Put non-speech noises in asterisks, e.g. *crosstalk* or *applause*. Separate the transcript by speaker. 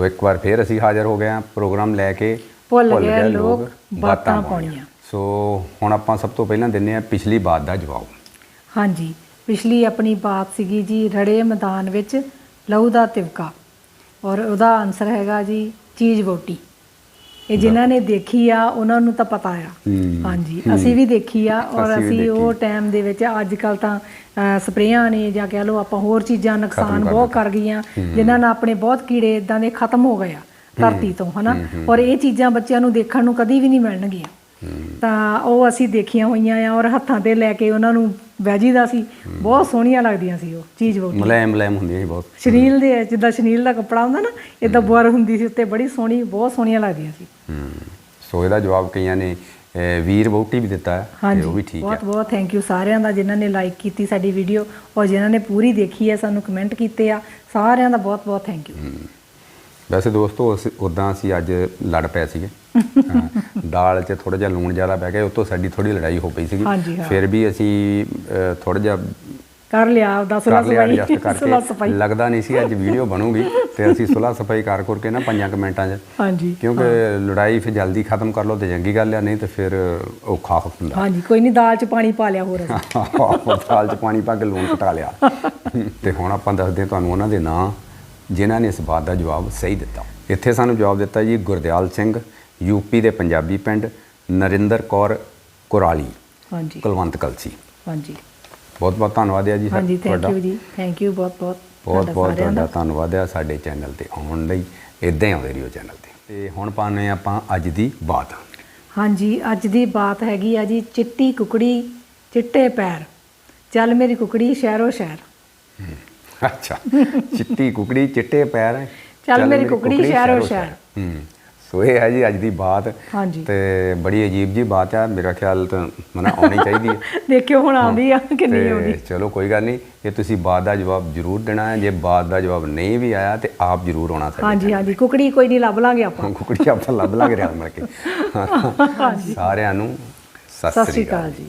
Speaker 1: ਸੋ ਇੱਕ ਵਾਰ ਫੇਰ ਅਸੀਂ ਹਾਜ਼ਰ ਹੋ ਗਏ ਹਾਂ ਪ੍ਰੋਗਰਾਮ ਲੈ ਕੇ
Speaker 2: ਭੁੱਲ ਗਏ ਲੋਕ ਬਾਤਾਂ ਪਾਉਣੀਆਂ।
Speaker 1: ਸੋ ਹੁਣ ਆਪਾਂ ਸਭ ਤੋਂ ਪਹਿਲਾਂ ਦਿੰਨੇ ਆ ਪਿਛਲੀ ਬਾਤ ਦਾ ਜਵਾਬ।
Speaker 2: ਹਾਂਜੀ ਪਿਛਲੀ ਆਪਣੀ ਬਾਤ ਸੀਗੀ ਜੀ ਰੜੇ ਮੈਦਾਨ ਵਿੱਚ ਲਹੂ ਦਾ ਤਿਵਕਾ। ਔਰ ਉਹਦਾ ਆਨਸਰ ਹੈਗਾ ਜੀ ਚੀਜ਼ ਵੋਟੀ। ਇਹ ਜਿਨ੍ਹਾਂ ਨੇ ਦੇਖੀ ਆ ਉਹਨਾਂ ਨੂੰ ਤਾਂ ਪਤਾ ਆ। ਹਾਂਜੀ ਅਸੀਂ ਵੀ ਦੇਖੀ ਆ ਔਰ
Speaker 1: ਅਸੀਂ
Speaker 2: ਉਹ। ਟਾਈਮ ਦੇ ਵਿੱਚ ਅੱਜ ਕੱਲ ਤਾਂ ਸਪਰੇਆਂ ਨੇ ਜਾਂ ਕਹਿ ਲਓ ਆਪਾਂ ਹੋਰ ਚੀਜ਼ਾਂ ਨੁਕਸਾਨ ਬਹੁਤ ਕਰ ਗਈਆਂ ਜਿਨ੍ਹਾਂ ਨਾਲ ਆਪਣੇ ਬਹੁਤ ਕੀੜੇ ਇਦਾਂ ਦੇ ਖਤਮ ਹੋ ਗਏ ਆ ਧਰਤੀ ਤੋਂ ਹਨਾ? ਔਰ ਇਹ ਚੀਜ਼ਾਂ ਬੱਚਿਆਂ ਨੂੰ ਦੇਖਣ ਨੂੰ ਕਦੀ ਵੀ ਨਹੀਂ ਮਿਲਣਗੀਆਂ। ਤਾਂ ਉਹ ਅਸੀਂ ਦੇਖੀਆਂ ਹੋਈਆਂ ਆ ਔਰ ਹੱਥਾਂ ਤੇ ਲੈ ਕੇ ਉਹਨਾਂ ਨੂੰ ਵੈਜੀ ਦਾ ਸੀ ਬਹੁਤ ਸੋਹਣੀਆਂ ਲੱਗਦੀਆਂ ਸੀ ਉਹ ਚੀਜ਼ ਉਹ
Speaker 1: ਮੁਲਾਇਮ ਮੁਲਾਇਮ ਹੁੰਦੀ ਹੈ ਬਹੁਤ।
Speaker 2: ਸ਼ਨੀਲ ਦੇ ਜਿੱਦਾਂ ਸ਼ਨੀਲ ਦਾ ਕੱਪੜਾ ਹੁੰਦਾ ਨਾ ਇਦਾਂ ਬੁਰ ਹੁੰਦੀ ਸੀ ਉੱਤੇ ਬੜੀ ਸੋਹਣੀ ਬਹੁਤ ਸੋਹਣੀਆਂ ਲੱਗਦੀਆਂ ਸੀ।
Speaker 1: ਹੂੰ ਸੋ ਇਹਦਾ ਜਵਾਬ ਕਈਆਂ ਨੇ ਵੀਰ ਵੋਟੀ ਵੀ ਦਿੱਤਾ ਹੈ ਤੇ ਉਹ ਵੀ ਠੀਕ ਹੈ।
Speaker 2: ਬਹੁਤ ਬਹੁਤ ਥੈਂਕ ਯੂ ਸਾਰਿਆਂ ਦਾ ਜਿਨ੍ਹਾਂ ਨੇ ਲਾਈਕ ਕੀਤੀ ਸਾਡੀ ਵੀਡੀਓ ਔਰ ਜਿਨ੍ਹਾਂ ਨੇ ਪੂਰੀ ਦੇਖੀ ਹੈ ਸਾਨੂੰ ਕਮੈਂਟ ਕੀਤੇ ਆ ਸਾਰਿਆਂ ਦਾ ਬਹੁਤ ਬਹੁਤ ਥੈਂਕ ਯੂ
Speaker 1: ਵੈਸੇ ਦੋਸਤੋ ਅਸੀਂ ਉਦਾਂ ਅਸੀਂ ਅੱਜ ਲੜ ਪਏ ਸੀਗੇ। ਹਾਂ, ਦਾਲ 'ਚ ਥੋੜਾ ਜਿਹਾ ਲੂਣ ਜ਼ਿਆਦਾ ਪੈ ਗਿਆ ਉਤੋਂ ਸਾਡੀ ਥੋੜੀ ਲੜਾਈ ਹੋ ਪਈ ਸੀਗੀ।
Speaker 2: ਹਾਂ।
Speaker 1: ਫਿਰ ਵੀ ਅਸੀਂ ਥੋੜਾ ਜਿਹਾ
Speaker 2: ਕਰ ਲਿਆ ਆਪਦਾ ਸੁਲਾ ਸਫ਼ਾਈ। ਸੁਲਾ
Speaker 1: ਲੱਗਦਾ ਨਹੀਂ ਸੀ ਅੱਜ ਵੀਡੀਓ ਬਣੂਗੀ ਤੇ ਅਸੀਂ ਸੁਲਾ ਸਫ਼ਾਈ ਕਰ ਕਰਕੇ ਨਾ ਪੰਜਾਂ ਕੁ ਮਿੰਟਾਂ 'ਚ।
Speaker 2: ਹਾਂਜੀ
Speaker 1: ਕਿਉਂਕਿ ਲੜਾਈ ਫਿਰ ਜਲਦੀ ਖਤਮ ਕਰ ਲਓ ਤੇ ਚੰਗੀ ਗੱਲ ਆ ਨਹੀਂ ਤੇ ਫਿਰ ਔਖਾ ਹੁੰਦਾ
Speaker 2: ਹਾਂਜੀ ਕੋਈ ਨਹੀਂ ਦਾਲ 'ਚ ਪਾਣੀ ਪਾ ਲਿਆ ਹੋਰ ਅਸੀਂ। *laughs*
Speaker 1: ਦਾਲ 'ਚ ਪਾਣੀ ਪਾ ਕੇ ਲੂਣ ਘਟਾ ਲਿਆ। ਤੇ ਹੁਣ ਆਪਾਂ ਦੱਸਦੇ ਹਾਂ ਤੁਹਾਨੂੰ ਉਹਨਾਂ ਦੇ ਨਾਂ। ਜਿਨ੍ਹਾਂ ਨੇ ਇਸ ਬਾਤ ਦਾ ਜਵਾਬ ਸਹੀ ਦਿੱਤਾ। ਇੱਥੇ ਸਾਨੂੰ ਜਵਾਬ ਦਿੱਤਾ ਜੀ ਗੁਰਦਿਆਲ ਸਿੰਘ ਯੂਪੀ ਦੇ ਪੰਜਾਬੀ ਪਿੰਡ ਨਰਿੰਦਰ ਕੌਰ ਕੁਰਾਲੀ
Speaker 2: ਹਾਂਜੀ।
Speaker 1: ਕੁਲਵੰਤ ਕਲਸੀ।
Speaker 2: ਹਾਂਜੀ।
Speaker 1: ਬਹੁਤ ਬਹੁਤ ਧੰਨਵਾਦ ਹੈ ਜੀ
Speaker 2: ਹਾਂਜੀ ਥੈਂਕ ਯੂ ਜੀ। ਥੈਂਕ ਯੂ ਬਹੁਤ ਬਹੁਤ
Speaker 1: ਬਹੁਤ ਬਹੁਤ। ਤੁਹਾਡਾ ਧੰਨਵਾਦ ਹੈ ਸਾਡੇ ਚੈਨਲ ਤੇ ਆਉਣ ਲਈ। ਇਦਾਂ ਹੀ ਆਉਂਦੇ ਰਹੋ ਚੈਨਲ ਤੇ। ਤੇ ਹੁਣ ਪਾਣੇ ਆਪਾਂ ਅੱਜ ਦੀ ਬਾਤ।
Speaker 2: ਹਾਂਜੀ ਅੱਜ ਦੀ ਬਾਤ ਹੈਗੀ ਆ ਜੀ ਚਿੱਟੀ ਕੁਕੜੀ ਚਿੱਟੇ ਪੈਰ। ਚੱਲ ਮੇਰੀ ਕੁਕੜੀ ਸ਼ਹਿਰੋ ਸ਼ਹਿਰ।
Speaker 1: ਅੱਛਾ ਚਿੱਟੀ ਕੁਕੜੀ ਚਿੱਟੇ ਪੈਰ।
Speaker 2: ਚੱਲ ਮੇਰੀ ਕੁਕੜੀ ਸ਼ਹਿਰੋ ਸ਼ਹਿਰ।
Speaker 1: ਹੂੰ ਸੋ ਇਹ ਹੈ ਜੀ ਅੱਜ ਦੀ ਬਾਤ।
Speaker 2: ਹਾਂਜੀ।
Speaker 1: ਤੇ ਬੜੀ ਅਜੀਬ ਜੀ ਬਾਤ ਹੈ ਮੇਰਾ ਖਿਆਲ ਤਾਂ ਮਨਾ ਆਉਣੀ ਚਾਹੀਦੀ ਹੈ। *laughs*
Speaker 2: ਦੇਖਿਓ ਹੁਣ ਆਉਂਦੀ ਆ ਕਿ ਨਹੀਂ ਆਉਂਦੀ।
Speaker 1: ਚਲੋ ਕੋਈ ਗੱਲ ਨਹੀਂ ਇਹ ਤੁਸੀਂ ਬਾਤ ਦਾ ਜਵਾਬ ਜ਼ਰੂਰ ਦੇਣਾ ਹੈ ਜੇ ਬਾਤ ਦਾ ਜਵਾਬ ਨਹੀਂ ਵੀ ਆਇਆ ਤੇ ਆਪ ਜ਼ਰੂਰ ਆਉਣਾ ਸਾਡੇ
Speaker 2: ਹਾਂਜੀ ਹਾਂਜੀ ਕੁਕੜੀ ਕੋਈ ਨਹੀਂ ਲੱਭ ਲਾਂਗੇ ਆਪਾਂ। *laughs*
Speaker 1: ਕੁਕੜੀ ਆਪਾਂ ਲੱਭ ਲਾਂਗੇ ਰਲ ਮਿਲ ਕੇ। *laughs* ਸਾਰਿਆਂ ਨੂੰ
Speaker 2: ਸਤਿ ਸ਼੍ਰੀ ਅਕਾਲ। ਜੀ।